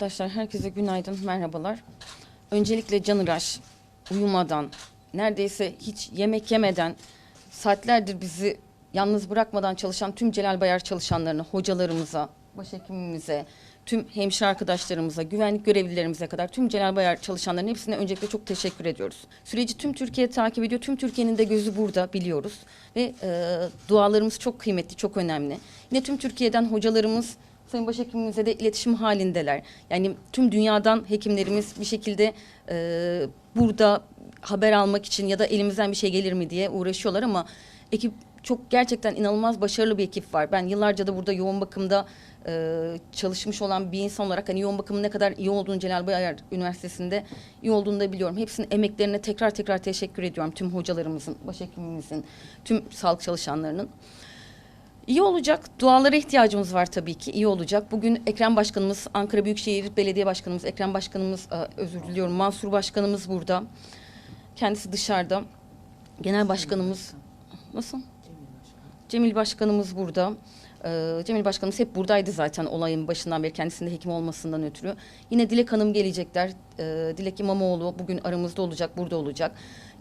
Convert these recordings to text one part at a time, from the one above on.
Arkadaşlar herkese günaydın, merhabalar. Öncelikle Canıraş uyumadan, neredeyse hiç yemek yemeden, saatlerdir bizi yalnız bırakmadan çalışan tüm Celal Bayar çalışanlarına, hocalarımıza, başhekimimize, tüm hemşire arkadaşlarımıza, güvenlik görevlilerimize kadar tüm Celal Bayar çalışanların hepsine öncelikle çok teşekkür ediyoruz. Süreci tüm Türkiye takip ediyor. Tüm Türkiye'nin de gözü burada biliyoruz. Ve e, dualarımız çok kıymetli, çok önemli. Yine tüm Türkiye'den hocalarımız Sayın Başhekimimizle de iletişim halindeler. Yani tüm dünyadan hekimlerimiz bir şekilde e, burada haber almak için ya da elimizden bir şey gelir mi diye uğraşıyorlar ama ekip çok gerçekten inanılmaz başarılı bir ekip var. Ben yıllarca da burada yoğun bakımda e, çalışmış olan bir insan olarak hani yoğun bakımın ne kadar iyi olduğunu Celal Bayar Üniversitesi'nde iyi olduğunu da biliyorum. Hepsinin emeklerine tekrar tekrar teşekkür ediyorum. Tüm hocalarımızın, başhekimimizin, tüm sağlık çalışanlarının. İyi olacak. Dualara ihtiyacımız var tabii ki. İyi olacak. Bugün Ekrem Başkanımız, Ankara Büyükşehir Belediye Başkanımız, Ekrem Başkanımız, e, özür diliyorum, Mansur Başkanımız burada. Kendisi dışarıda. Genel Başkanımız, nasıl? Cemil Başkanımız burada. Ee, Cemil Başkanımız hep buradaydı zaten olayın başından beri kendisinde hekim olmasından ötürü. Yine Dilek Hanım gelecekler. Ee, Dilek İmamoğlu bugün aramızda olacak, burada olacak.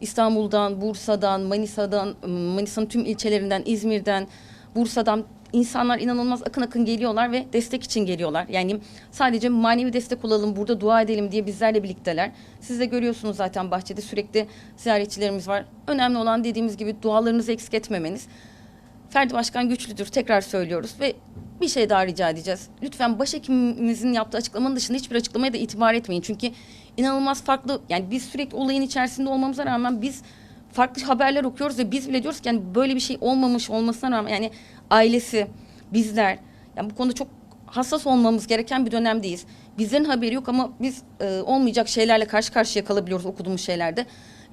İstanbul'dan, Bursa'dan, Manisa'dan, Manisa'nın tüm ilçelerinden, İzmir'den, Bursa'dan insanlar inanılmaz akın akın geliyorlar ve destek için geliyorlar. Yani sadece manevi destek olalım, burada dua edelim diye bizlerle birlikteler. Siz de görüyorsunuz zaten bahçede sürekli ziyaretçilerimiz var. Önemli olan dediğimiz gibi dualarınızı eksik etmemeniz. Ferdi Başkan güçlüdür tekrar söylüyoruz ve bir şey daha rica edeceğiz. Lütfen başhekimimizin yaptığı açıklamanın dışında hiçbir açıklamaya da itibar etmeyin. Çünkü inanılmaz farklı yani biz sürekli olayın içerisinde olmamıza rağmen biz farklı haberler okuyoruz ve biz bile diyoruz ki yani böyle bir şey olmamış olmasına rağmen yani ailesi, bizler yani bu konuda çok hassas olmamız gereken bir dönemdeyiz. Bizlerin haberi yok ama biz e, olmayacak şeylerle karşı karşıya kalabiliyoruz okuduğumuz şeylerde.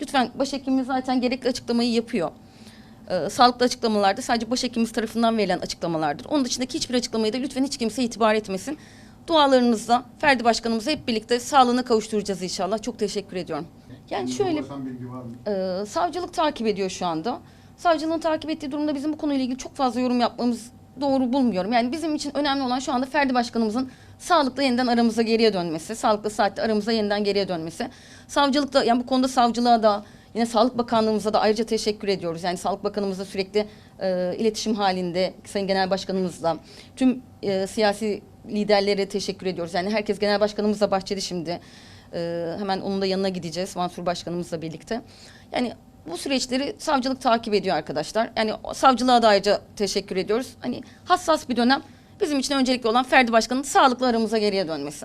Lütfen başhekimimiz zaten gerekli açıklamayı yapıyor. E, sağlıklı açıklamalarda sadece başhekimimiz tarafından verilen açıklamalardır. Onun dışındaki hiçbir açıklamayı da lütfen hiç kimse itibar etmesin. Dualarınızla Ferdi Başkanımızı hep birlikte sağlığına kavuşturacağız inşallah. Çok teşekkür ediyorum. Yani şöyle ee, savcılık takip ediyor şu anda. Savcılığın takip ettiği durumda bizim bu konuyla ilgili çok fazla yorum yapmamız doğru bulmuyorum. Yani bizim için önemli olan şu anda Ferdi Başkanımızın sağlıklı yeniden aramıza geriye dönmesi, sağlıklı saatte aramıza yeniden geriye dönmesi. Savcılık da yani bu konuda savcılığa da yine Sağlık Bakanlığımıza da ayrıca teşekkür ediyoruz. Yani Sağlık Bakanımızla sürekli e, iletişim halinde Sayın Genel Başkanımızla tüm e, siyasi liderlere teşekkür ediyoruz. Yani herkes Genel Başkanımızla bahçede şimdi. Ee, hemen onun da yanına gideceğiz Mansur Başkanımızla birlikte. Yani bu süreçleri savcılık takip ediyor arkadaşlar. Yani savcılığa da ayrıca teşekkür ediyoruz. Hani hassas bir dönem. Bizim için öncelikli olan Ferdi Başkan'ın sağlıklı aramıza geriye dönmesi.